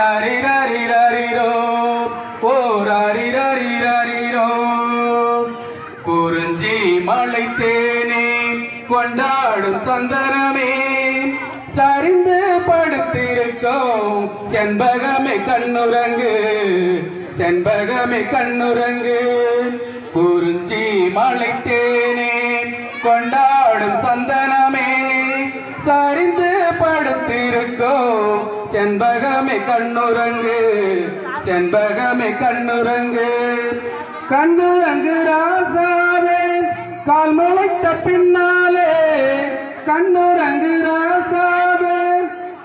ரரிரரிரரிரோ போரரிரரிரரிரோ குறிஞ்சி மலை தேனே கொண்டாடும் சந்தனமே சரிந்து படுத்திருக்கோம் செண்பகமே கண்ணுரங்கு செண்பகமே கண்ணுரங்கு குறிஞ்சி மலை தேனே கொண்டாடும் சந்தனமே சரிந்து செண்பகமே கண்ணுரங்கு செண்பகமே கண்ணுரங்கு கண்ணுரங்கு ராசாவே கால் முளைத்த பின்னாலே. கண்ணுரங்கு ராசாவே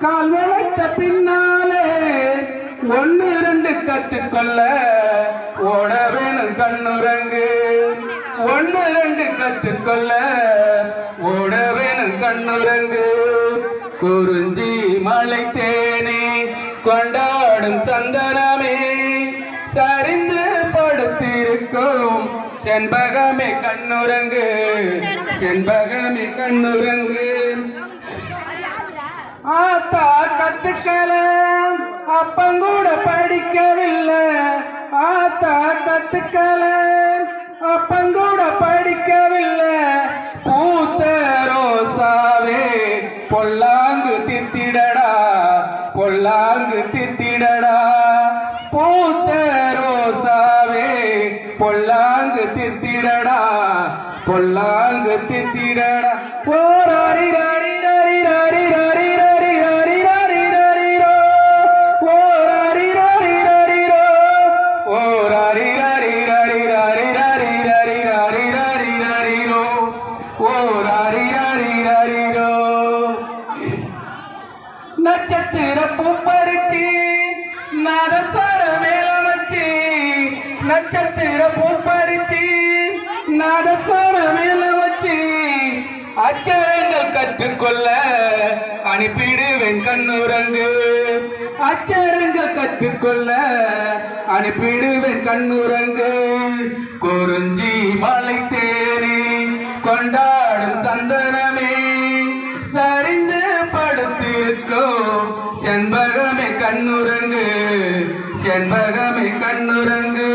கால் முளைத்த பின்னாலே. ஒன்னு இரண்டு கத்துக்கொள்ள ஓட வேணும் கண்ணுரங்கு ஒன்னு இரண்டு கத்துக்கொள்ள ஓட வேணும் கண்ணுரங்கு குறிஞ்சி மலை தேனே கொண்டாடும் சந்தனமே. சரிந்து படுத்திருக்கும் செண்பகமே கண்ணுரங்கு செண்பகமே கண்ணுரங்கு ஆத்தா கத்துக்கல. அப்பங்கூட படிக்கவில்லை. ஆத்தா கத்துக்கல. அப்பங்கூட படிக்கவில்லை. பூத்த ரோசாவே பொல்லாங்கு தித்திடடா. பொல்லாங்கு தித்திடடா. பூத்த ரோசாவே பொல்லாங்கு தித்திடடா. பொல்லாங்கு தித்திடடா. ஓராரி நட்சத்திர பூ நட்சத்திர பொறுப்பறிச்சு நாதஸ்வர மேல வச்சு அச்சரங்கள் கற்றுக்கொள்ள அனுப்பிடுவேன் கண்ணுரங்கு அச்சரங்கள் கற்றுக்கொள்ள அனுப்பிடுவேன் கண்ணுரங்கு குறிஞ்சி மலை தேனே கொண்டாடும் சந்தனமே. சரிந்து படுத்திருக்கோ செண்பகமே கண்ணுரங்கு செண்பகமே கண்ணுரங்கு.